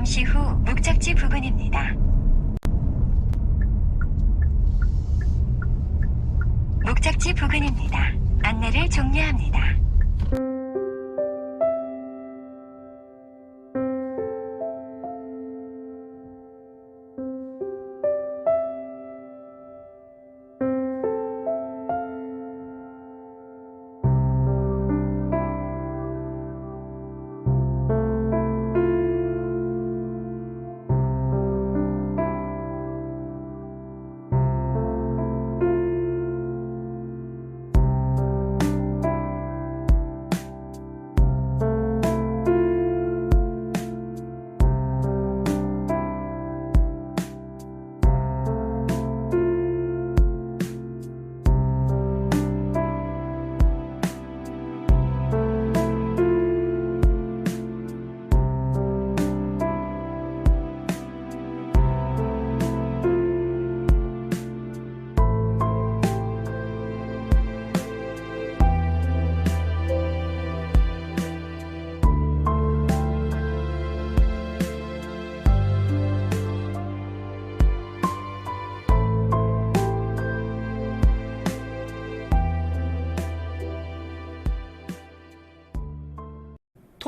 잠시 후 목적지 부근입니다. 목적지 부근입니다. 안내를 종료합니다.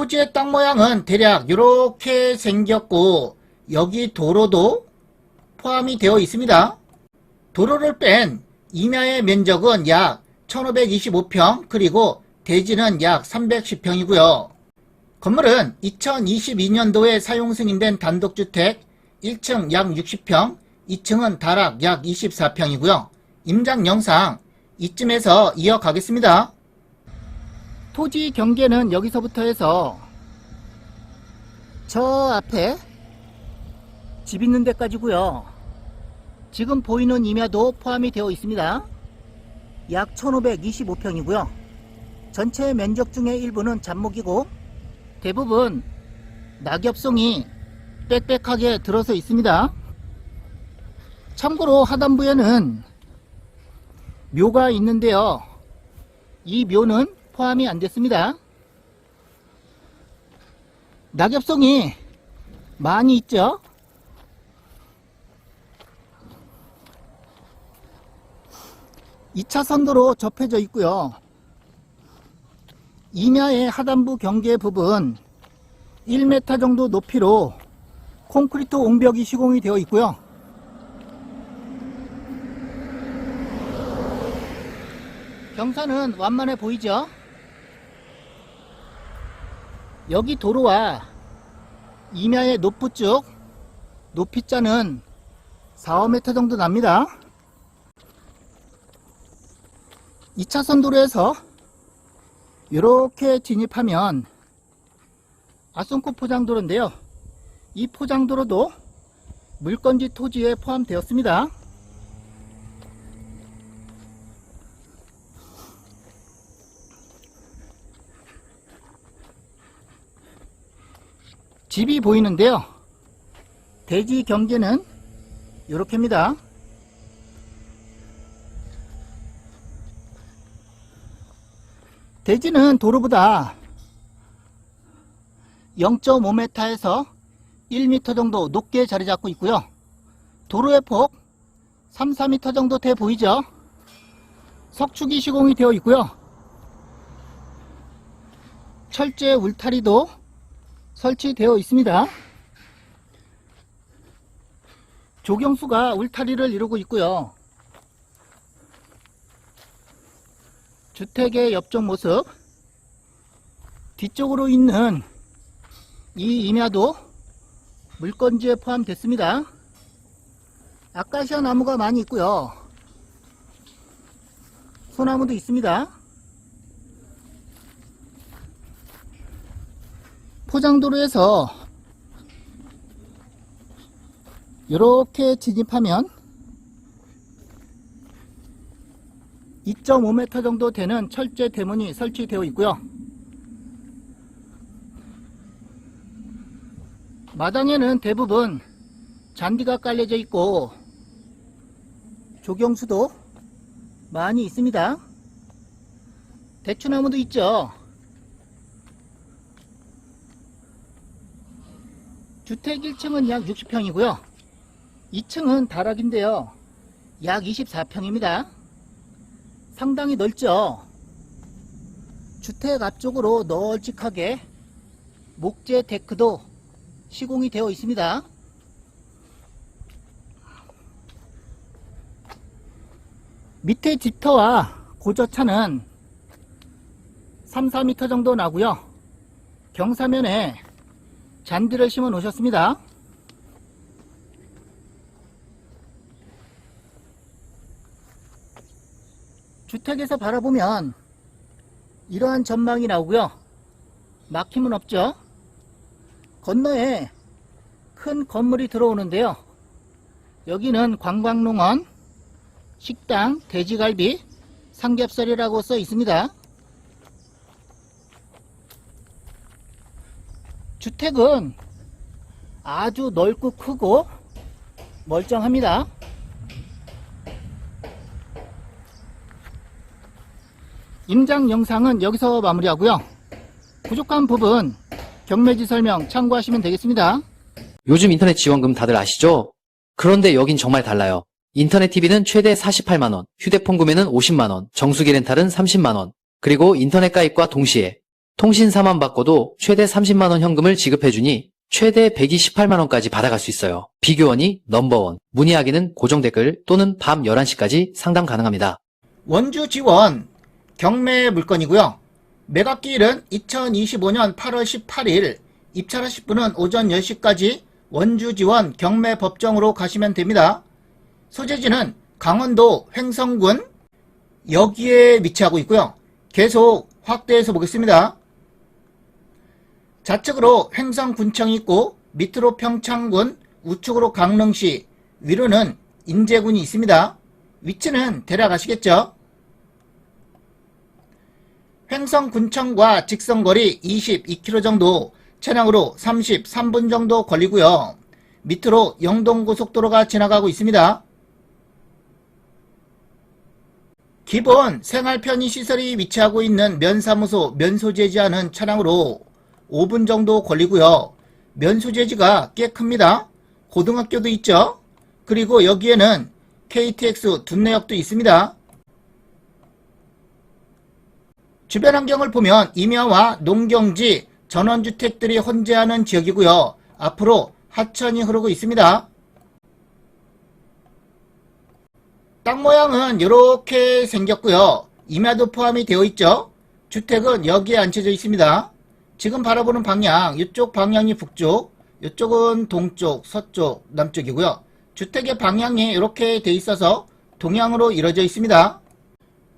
토지의 땅 모양은 대략 이렇게 생겼고 여기 도로도 포함이 되어 있습니다. 도로를 뺀 임야의 면적은 약 1525평 그리고 대지는 약 310평이고요. 건물은 2022년도에 사용 승인된 단독주택 1층 약 60평, 2층은 다락 약 24평이고요. 임장 영상 이쯤에서 이어가겠습니다. 토지 경계는 여기서부터 해서 저 앞에 집 있는 데까지고요. 지금 보이는 임야도 포함이 되어 있습니다. 약 1525평이고요. 전체 면적 중에 일부는 잡목이고 대부분 낙엽송이 빽빽하게 들어서 있습니다. 참고로 하단부에는 묘가 있는데요. 이 묘는 포함이 안 됐습니다. 낙엽송이 많이 있죠? 이차 선도로 접해져 있고요. 임야의 하단부 경계 부분 1m 정도 높이로 콘크리트 옹벽이 시공이 되어 있고요. 경사는 완만해 보이죠? 여기 도로와 임야의 높부 쪽 높이자는 4, 5m 정도 납니다. 2차선 도로에서 이렇게 진입하면 아송코 포장도로인데요. 이 포장도로도 물건지 토지에 포함되었습니다. 집이 보이는데요. 대지 경계는 이렇게입니다. 대지는 도로보다 0.5m에서 1m 정도 높게 자리 잡고 있고요. 도로의 폭 3, 4m 정도 돼 보이죠? 석축이 시공이 되어 있고요. 철제 울타리도 설치되어 있습니다. 조경수가 울타리를 이루고 있고요. 주택의 옆쪽 모습 뒤쪽으로 있는 이 임야도 물건지에 포함됐습니다. 아카시아 나무가 많이 있고요. 소나무도 있습니다. 포장도로에서 이렇게 진입하면 2.5m 정도 되는 철제 대문이 설치되어 있고요. 마당에는 대부분 잔디가 깔려져 있고 조경수도 많이 있습니다. 대추나무도 있죠. 주택 1층은 약 60평이고요. 2층은 다락인데요. 약 24평입니다. 상당히 넓죠? 주택 앞쪽으로 널찍하게 목재 데크도 시공이 되어 있습니다. 밑에 집터와 고저차는 3, 4m 정도 나고요. 경사면에 잔디를 심어 놓으셨습니다. 주택에서 바라보면 이러한 전망이 나오고요. 막힘은 없죠. 건너에 큰 건물이 들어오는데요. 여기는 관광농원, 식당, 돼지갈비, 삼겹살이라고 써 있습니다. 주택은 아주 넓고 크고 멀쩡합니다. 임장 영상은 여기서 마무리하고요. 부족한 부분 경매지 설명 참고하시면 되겠습니다. 요즘 인터넷 지원금 다들 아시죠? 그런데 여긴 정말 달라요. 인터넷 TV는 최대 48만원, 휴대폰 구매는 50만원, 정수기 렌탈은 30만원, 그리고 인터넷 가입과 동시에 통신사만 바꿔도 최대 30만원 현금을 지급해주니 최대 128만원까지 받아갈 수 있어요. 비교원이 넘버원. 문의하기는 고정 댓글 또는 밤 11시까지 상담 가능합니다. 원주 지원 경매 물건이고요. 매각기일은 2025년 8월 18일, 입찰하실 분은 오전 10시까지 원주 지원 경매 법정으로 가시면 됩니다. 소재지는 강원도 횡성군 여기에 위치하고 있고요. 계속 확대해서 보겠습니다. 좌측으로 횡성군청이 있고 밑으로 평창군, 우측으로 강릉시, 위로는 인제군이 있습니다. 위치는 대략 아시겠죠? 횡성군청과 직선거리 22km 정도, 차량으로 33분 정도 걸리고요. 밑으로 영동고속도로가 지나가고 있습니다. 기본 생활 편의시설이 위치하고 있는 면사무소 면소재지하는 차량으로 5분 정도 걸리고요. 면소재지가 꽤 큽니다. 고등학교도 있죠. 그리고 여기에는 KTX 둔내역도 있습니다. 주변 환경을 보면 임야와 농경지, 전원주택들이 혼재하는 지역이고요. 앞으로 하천이 흐르고 있습니다. 땅 모양은 이렇게 생겼고요. 임야도 포함이 되어 있죠. 주택은 여기에 앉혀져 있습니다. 지금 바라보는 방향, 이쪽 방향이 북쪽, 이쪽은 동쪽, 서쪽, 남쪽이고요. 주택의 방향이 이렇게 돼 있어서 동향으로 이루어져 있습니다.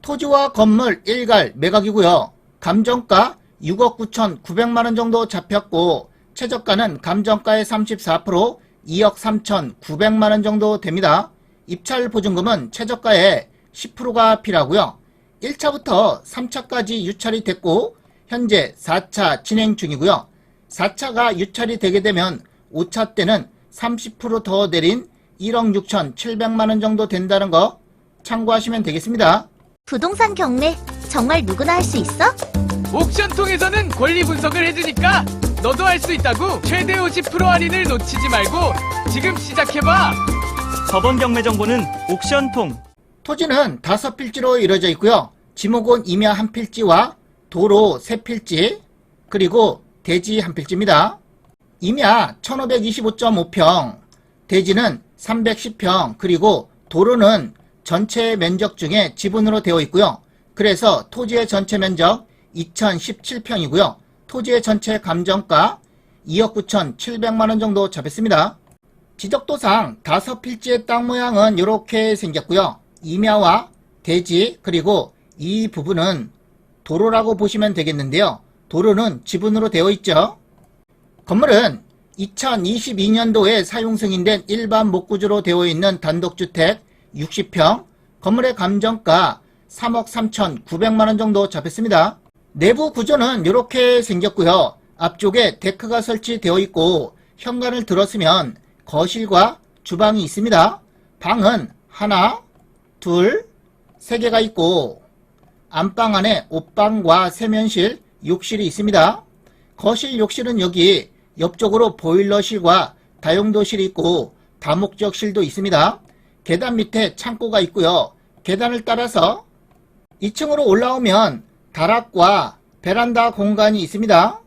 토지와 건물 일갈 매각이고요. 감정가 6억 9천 9백만원 정도 잡혔고 최저가는 감정가의 34% 2억 3천 9백만원 정도 됩니다. 입찰 보증금은 최저가의 10%가 필요하고요. 1차부터 3차까지 유찰이 됐고 현재 4차 진행 중이고요. 4차가 유찰이 되게 되면 5차 때는 30%더 내린 1억 6천 7백만원 정도 된다는 거 참고하시면 되겠습니다. 부동산 경매 정말 누구나 할 수 있어? 옥션 통해서는 권리 분석을 해주니까 너도 할 수 있다고 최대 50% 할인을 놓치지 말고 지금 시작해봐 저번 경매 정보는 옥션통 토지는 다섯 필지로 이루어져 있고요. 지목은 임야 한 필지와 도로 세 필지, 그리고 대지 한 필지입니다. 임야 1525.5평, 대지는 310평, 그리고 도로는 전체 면적 중에 지분으로 되어 있고요. 그래서 토지의 전체 면적 2017평이고요. 토지의 전체 감정가 2억 9천 7백만원 정도 잡혔습니다. 지적도상 다섯 필지의 땅 모양은 이렇게 생겼고요. 임야와 대지 그리고 이 부분은 도로라고 보시면 되겠는데요. 도로는 지분으로 되어 있죠. 건물은 2022년도에 사용 승인된 일반 목구조로 되어 있는 단독주택 60평, 건물의 감정가 3억 3천 9백만원 정도 잡혔습니다. 내부 구조는 이렇게 생겼고요. 앞쪽에 데크가 설치되어 있고 현관을 들었으면 거실과 주방이 있습니다. 방은 하나, 둘, 세 개가 있고 안방 안에 옷방과 세면실, 욕실이 있습니다. 거실, 욕실은 여기 옆쪽으로 보일러실과 다용도실이 있고 다목적실도 있습니다. 계단 밑에 창고가 있고요. 계단을 따라서 2층으로 올라오면 다락과 베란다 공간이 있습니다.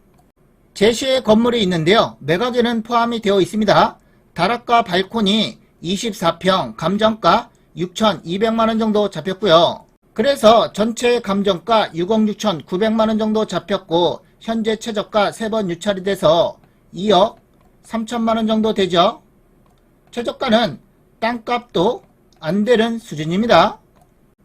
제시의 건물이 있는데요. 매각에는 포함이 되어 있습니다. 다락과 발코니 24평 감정가 6,200만원 정도 잡혔고요. 그래서 전체 감정가 6억 6,900만원 정도 잡혔고 현재 최저가 3번 유찰이 돼서 2억 3천만원 정도 되죠. 최저가는 땅값도 안 되는 수준입니다.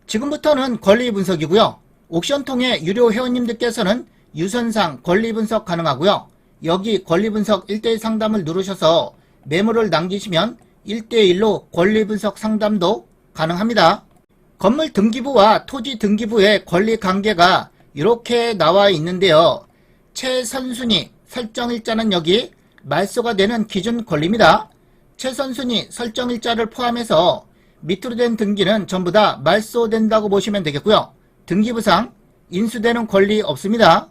지금부터는 권리 분석이고요. 옥션 통해 유료 회원님들께서는 유선상 권리 분석 가능하고요. 여기 권리 분석 1대1 상담을 누르셔서 메모를 남기시면 1대1로 권리 분석 상담도 가능합니다. 건물 등기부와 토지 등기부의 권리 관계가 이렇게 나와 있는데요. 최선순위 설정일자는 여기 말소가 되는 기준 권리입니다. 최선순위 설정일자를 포함해서 밑으로 된 등기는 전부 다 말소된다고 보시면 되겠고요. 등기부상 인수되는 권리 없습니다.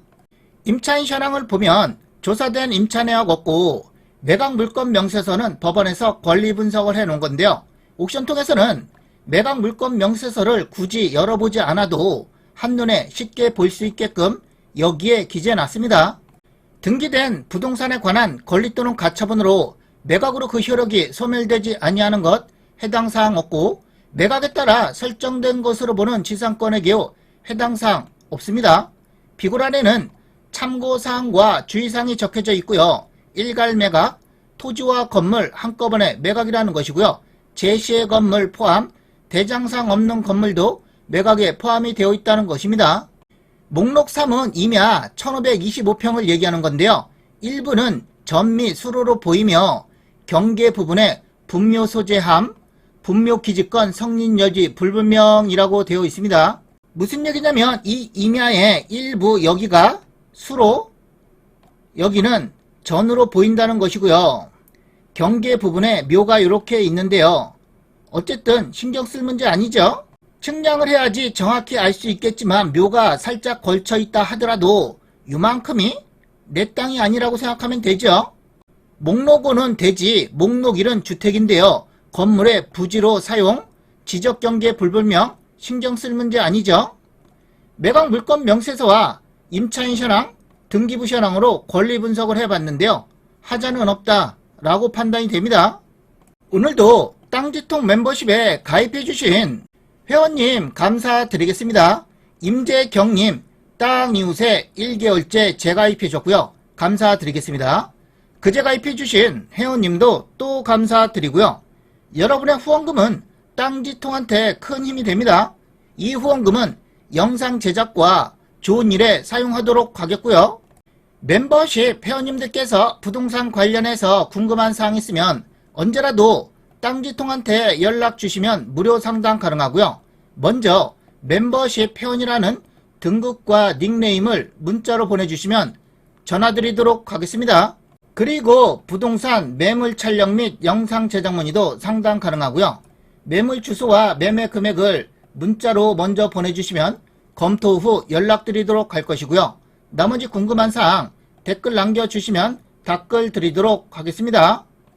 임차인 현황을 보면 조사된 임차 내역 없고 매각 물건 명세서는 법원에서 권리 분석을 해 놓은 건데요. 옥션 통해서는 매각 물건 명세서를 굳이 열어보지 않아도 한눈에 쉽게 볼 수 있게끔 여기에 기재해 놨습니다. 등기된 부동산에 관한 권리 또는 가처분으로 매각으로 그 효력이 소멸되지 아니하는 것 해당 사항 없고 매각에 따라 설정된 것으로 보는 지상권의 경우 해당 사항 없습니다. 비고란에는 참고사항과 주의사항이 적혀져 있고요. 일갈 매각, 토지와 건물 한꺼번에 매각이라는 것이고요. 제시의 건물 포함 대장상 없는 건물도 매각에 포함이 되어 있다는 것입니다. 목록 3은 임야 1525평을 얘기하는 건데요. 일부는 전미 수로로 보이며 경계 부분에 분묘 소재함, 분묘 기지권 성립 여지 불분명이라고 되어 있습니다. 무슨 얘기냐면 이 임야의 일부 여기가 수로 여기는 전으로 보인다는 것이고요. 경계 부분에 묘가 이렇게 있는데요. 어쨌든 신경 쓸 문제 아니죠? 측량을 해야지 정확히 알 수 있겠지만 묘가 살짝 걸쳐 있다 하더라도 이만큼이 내 땅이 아니라고 생각하면 되죠? 목록 5는 대지, 목록 1은 주택인데요. 건물의 부지로 사용, 지적 경계 불분명, 신경 쓸 문제 아니죠? 매각 물건 명세서와 임차인 현황, 등기부 현황으로 권리 분석을 해봤는데요. 하자는 없다 라고 판단이 됩니다. 오늘도 땅지통 멤버십에 가입해주신 회원님 감사드리겠습니다. 임재경님 땅 이웃에 1개월째 재가입해줬고요. 감사드리겠습니다. 그제 가입해주신 회원님도 또 감사드리고요. 여러분의 후원금은 땅지통한테 큰 힘이 됩니다. 이 후원금은 영상 제작과 좋은 일에 사용하도록 하겠고요. 멤버십 회원님들께서 부동산 관련해서 궁금한 사항 있으면 언제라도 땅지통한테 연락 주시면 무료 상담 가능하고요. 먼저 멤버십 회원이라는 등급과 닉네임을 문자로 보내주시면 전화드리도록 하겠습니다. 그리고 부동산 매물 촬영 및 영상 제작 문의도 상담 가능하고요. 매물 주소와 매매 금액을 문자로 먼저 보내주시면 검토 후 연락드리도록 할 것이고요. 나머지 궁금한 사항 댓글 남겨주시면 답글 드리도록 하겠습니다.